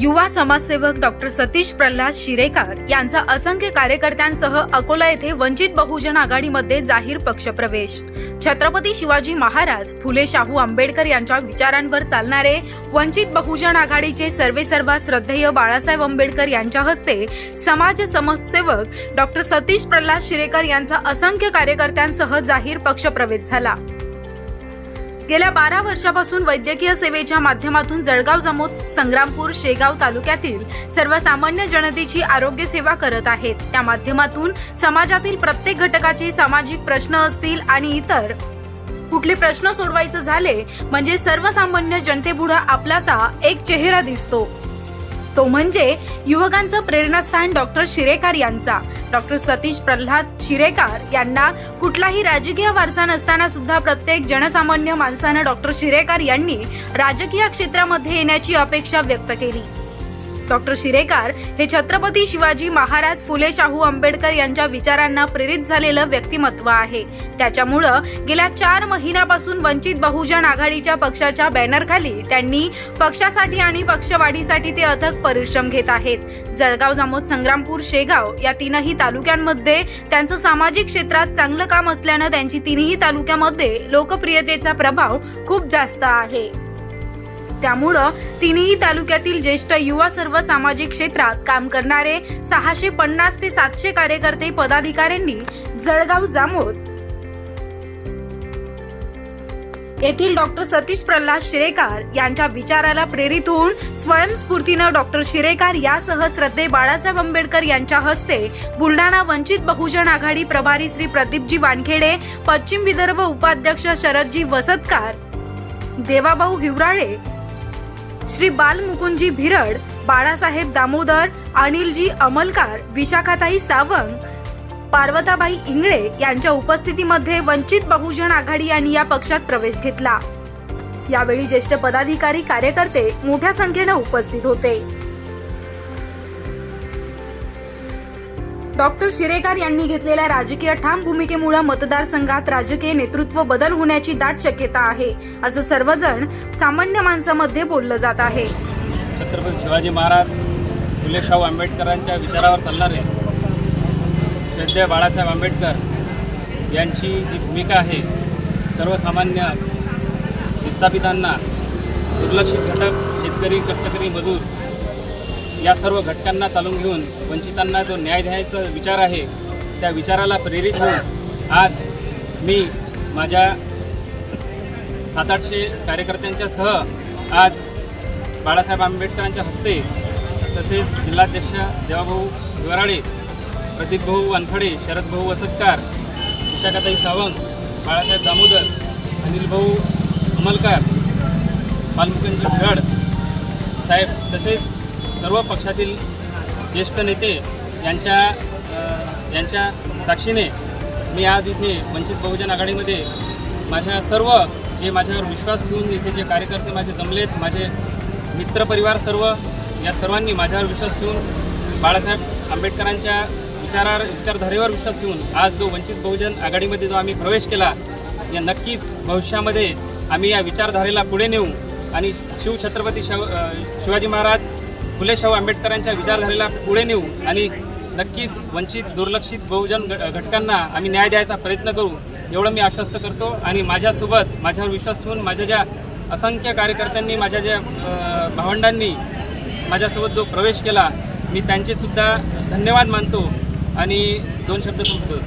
युवा समाजसेवक डॉक्टर सतीश प्रल्हाद शिरेकर यांचा असंख्य कार्यकर्त्यांसह अकोला येथे वंचित बहुजन आघाडीमध्ये जाहीर पक्षप्रवेश. छत्रपती शिवाजी महाराज फुले शाहू आंबेडकर यांच्या विचारांवर चालणारे वंचित बहुजन आघाडीचे सर्वेसर्वा श्रद्धेय बाळासाहेब आंबेडकर यांच्या हस्ते समाज समाजसेवक डॉक्टर सतीश प्रल्हाद शिरेकर यांचा असंख्य कार्यकर्त्यांसह जाहीर पक्षप्रवेश झाला. गेल्या बारा वर्षापासून वैद्यकीय सेवेच्या माध्यमातून जळगाव जामोद संग्रामपूर शेगाव तालुक्यातील सर्वसामान्य जनतेची आरोग्य सेवा करत आहेत. त्या माध्यमातून समाजातील प्रत्येक घटकाचे सामाजिक प्रश्न असतील आणि इतर कुठले प्रश्न सोडवायचे झाले म्हणजे सर्वसामान्य जनतेपुढे आपलासा एक चेहरा दिसतो. तो म्हणजे युवकांचं प्रेरणास्थान डॉक्टर शिरेकार यांचा. डॉक्टर सतीश प्रल्हाद शिरेकार यांना कुठलाही राजकीय वारसा नसताना सुद्धा प्रत्येक जनसामान्य माणसानं डॉक्टर शिरेकार यांनी राजकीय क्षेत्रामध्ये येण्याची अपेक्षा व्यक्त केली. डॉक्टर शिरेकार हे छत्रपती शिवाजी महाराज फुले शाहू आंबेडकर यांच्या विचारांना प्रेरित झालेलं व्यक्तिमत्व आहे. त्याच्यामुळं गेल्या चार महिन्यापासून वंचित बहुजन आघाडीच्या पक्षाच्या बॅनरखाली त्यांनी पक्षासाठी आणि पक्षवाढीसाठी ते अथक परिश्रम घेत आहेत. जळगाव जामोद संग्रामपूर शेगाव या तीनही तालुक्यांमध्ये त्यांचं सामाजिक क्षेत्रात चांगलं काम असल्यानं त्यांची तिन्ही तालुक्यामध्ये लोकप्रियतेचा प्रभाव खूप जास्त आहे. त्यामुळं तिन्ही तालुक्यातील ज्येष्ठ युवा सर्व सामाजिक क्षेत्रात काम करणारे सहाशे पन्नास ते सातशे कार्यकर्ते पदाधिकाऱ्यांनी जळगाव जामोद. येथील डॉक्टर सतीश प्रल्हाद शिरेकार यांच्या विचाराला प्रेरित होऊन स्वयंस्फूर्तीनं डॉक्टर शिरेकार यासह श्रद्धे बाळासाहेब आंबेडकर यांच्या हस्ते बुलढाणा वंचित बहुजन आघाडी प्रभारी श्री प्रदीपजी वानखेडे पश्चिम विदर्भ उपाध्यक्ष शरदजी वसतकार देवाभाऊ हिवराळे श्री बालमुकुंदजी भिरड बाळासाहेब दामोदर अनिलजी अमलकार विशाखाताई सावंत पार्वताबाई इंगळे यांच्या उपस्थितीमध्ये वंचित बहुजन आघाडी यांनी या पक्षात प्रवेश घेतला. यावेळी ज्येष्ठ पदाधिकारी कार्यकर्ते मोठ्या संख्येनं उपस्थित होते. डॉक्टर शिरेकार यांनी घेतलेल्या राजकीय ठाम भूमिकेमुळे मतदारसंघात राजकीय नेतृत्व बदल होण्याची दाट शक्यता आहे असं सर्वजण सामान्य माणसामध्ये बोललं जात आहे. छत्रपती शिवाजी महाराज फुले शाहू आंबेडकरांच्या विचारावर चालणारे सध्या बाळासाहेब आंबेडकर यांची जी भूमिका आहे सर्वसामान्य विस्थापितांना दुर्लक्षित घटक शेतकरी कष्टकरी मजूर या सर्व घटकांना चालून घेऊन वंचितांना जो न्याय द्यायचा विचार आहे त्या विचाराला प्रेरित होऊन आज मी माझ्या सात आठशे कार्यकर्त्यांच्या सह आज बाळासाहेब आंबेडकरांच्या हस्ते तसेच जिल्हाध्यक्ष देवाभाऊ हिवराळे प्रदीपभाऊ वानखडे शरदभाऊ वसतकार विशाखाताई सावंत बाळासाहेब दामोदर अनिलभाऊ अमलकार बालमुकुंदजी भिरड साहेब तसेच सर्व पक्षातील ज्येष्ठ नेते यांच्या यांच्या साक्षीने मी आज इथे वंचित बहुजन आघाडीमध्ये माझ्या सर्व जे माझ्यावर विश्वास ठेवून इथे जे कार्यकर्ते माझे जमलेत माझे मित्रपरिवार सर्व या सर्वांनी माझ्यावर विश्वास ठेवून बाळासाहेब आंबेडकरांच्या विचारावर विचारधारेवर विश्वास ठेवून आज जो वंचित बहुजन आघाडीमध्ये जो आम्ही प्रवेश केला या नक्कीच भविष्यामध्ये आम्ही या विचारधारेला पुढे नेऊ आणि शिवछत्रपती शिव शिवाजी महाराज फुलेशाहू आंबेडकरांच्या विचारधारेला पुढे नेऊ आणि नक्कीच वंचित दुर्लक्षित बहुजन घटकांना आम्ही न्याय द्यायचा प्रयत्न करू एवढं मी आश्वस्त करतो. आणि माझ्यासोबत माझ्यावर विश्वास ठेवून माझ्या ज्या असंख्य कार्यकर्त्यांनी माझ्या ज्या भावंडांनी माझ्यासोबत जो प्रवेश केला मी त्यांचेसुद्धा धन्यवाद मानतो आणि दोन शब्द संपतो.